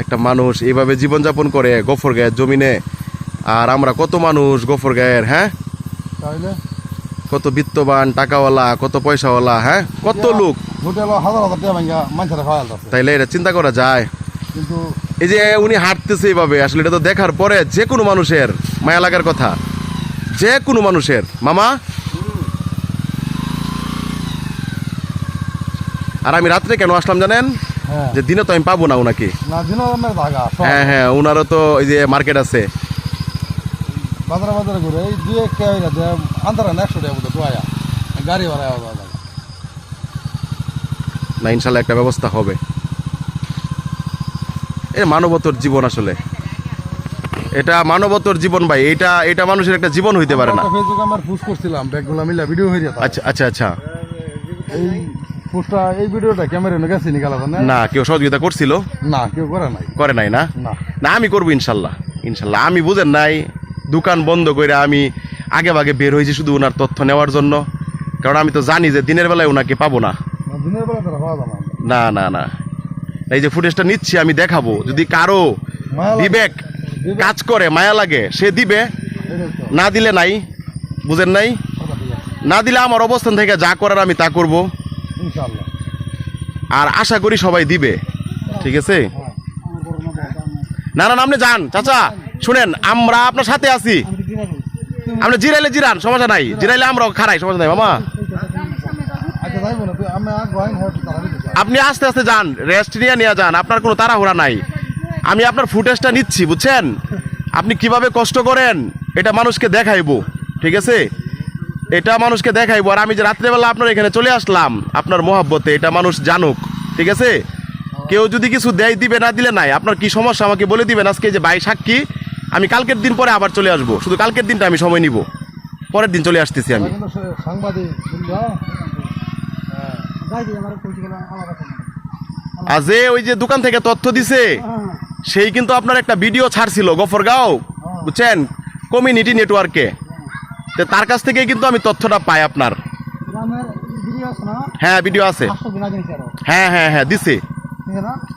একটা মানুষ এইভাবে জীবনযাপন করে গফর গায়ের জমিনে। আর আমরা কত মানুষ গফর গায়ের হ্যাঁ? কত বিত্তবান টাকাওয়ালা কত পয়সাওয়ালা হ্যাঁ? কত লোক। তাইলে এটা চিন্তা করা যায়। কিন্তু এই যে উনি হাঁটতেছে এইভাবে আসলে এটা তো দেখার পরে যে কোনো মানুষের মায়া লাগার কথা। যে কোনো মানুষের। মামা? আর আমি রাত্রে কেন আসলাম জানেন? যে দিনে তো আমি পাবো না ওনাকে না হ্যাঁ হ্যাঁ ওনারও তো ওই যে মার্কেট আছে। বাজারে বাজারে ঘুরে এই একশো টাকা বোধ দোয়া গাড়ি ভাড়া না ইনশাল্লাহ একটা ব্যবস্থা হবে। এ মানবতর জীবন আসলে। এটা মানবতর জীবন ভাই এটা এটা মানুষের একটা জীবন হইতে পারে না। ফেসবুকে আমার পোস্ট করছিলাম ব্যাগগুলো মিলা ভিডিও হয়ে যেত আচ্ছা আচ্ছা আচ্ছা। এই পোস্টটা এই ভিডিওটা ক্যামেরা গেছে না না? কেউ সহযোগিতা করছিল? না কেউ করে নাই। করে নাই না? না। আমি করব ইনশাল্লাহ ইনশাল্লাহ। আমি বুঝেন নাই দোকান বন্ধ করে আমি আগে ভাগে বের হয়েছি শুধু ওনার তথ্য নেওয়ার জন্য। কারণ আমি তো জানি যে দিনের বেলায় ওনাকে পাবো না। না, না। না এই যে ফুটেজটা নিচ্ছি আমি দেখাবো। যদি কারও বিবেক। কাজ করে মায়া লাগে সে দিবে। না দিলে নাই বুঝেন নাই? না দিলে আমার অবস্থান থেকে যা করার আমি তা করব। আর আশা করি সবাই দিবে। ঠিক আছে? না না আপনি যান। চাচা শুনেন আমরা আপনার সাথে আছি। আপনি জিরাইলে জিরান সমস্যা নাই। জিরাইলে আমরাও খারাই সমস্যা নাই মামা। আচ্ছা হয়ে আপনি আস্তে আস্তে যান রেস্ট নিয়ে নিয়ে যান আপনার কোনো তাড়াহুড়া নাই। আমি আপনার ফুটেজটা নিচ্ছি বুঝছেন? আপনি কীভাবে কষ্ট করেন এটা মানুষকে দেখাইবো ঠিক আছে? এটা মানুষকে দেখাইবো। আর আমি যে রাত্রেবেলা আপনার এখানে চলে আসলাম, আপনার মহাব্বতে, এটা মানুষ জানুক, ঠিক আছে? কেউ যদি কিছু দেয়, দিবে, না দিলে নাই। আপনার কি সমস্যা আমাকে বলে দিবেন? আজকে যে ভাই সাক্ষী, আমি কালকের দিন পরে আবার চলে আসব। শুধু কালকের দিনটা আমি সময় নিব। পরের দিন চলে আসতেছি আমি। আর যে ওই যে দোকান থেকে তথ্য দিছে, সেই কিন্তু আপনার একটা ভিডিও ছাড়ছিল গফরগাঁও, বুঝছেন? কমিউনিটি নেটওয়ার্কে। তো তার কাছ থেকে কিন্তু আমি তথ্যটা পাই আপনার। হ্যাঁ ভিডিও আছে। হ্যাঁ হ্যাঁ হ্যাঁ দিছে।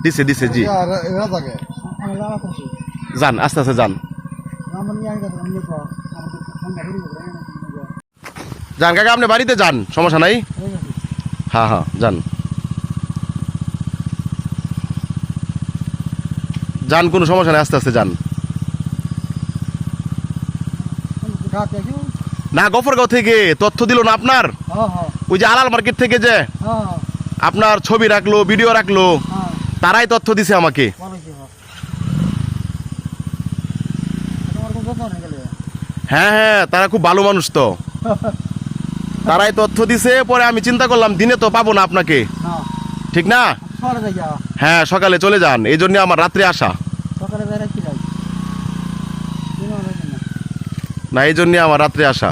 দিছে দিছে জি। যান আস্তে আস্তে যান। যান কাকা আপনি বাড়িতে যান সমস্যা নাই? হ্যাঁ হ্যাঁ যান। যান কোনো সমস্যা নেই আস্তে আস্তে যান। না গফরগাঁও থেকে তথ্য দিল না আপনার? হ্যাঁ হ্যাঁ। ওই যে আলাল মার্কেট থেকে যে হ্যাঁ। আপনার ছবি রাখল ভিডিও রাখল তারাই তথ্য দিছে আমাকে। হয় হয়ে তারা খুব ভালো মানুষ তো। তারাই তথ্য দিছে পরে আমি চিন্তা করলাম দিনে তো পাবো না আপনাকে। ঠিক না? হ্যাঁ সকালে চলে যান এই জন্য আমার রাত্রে আসা। না এই জন্য আমার রাত্রে আসা।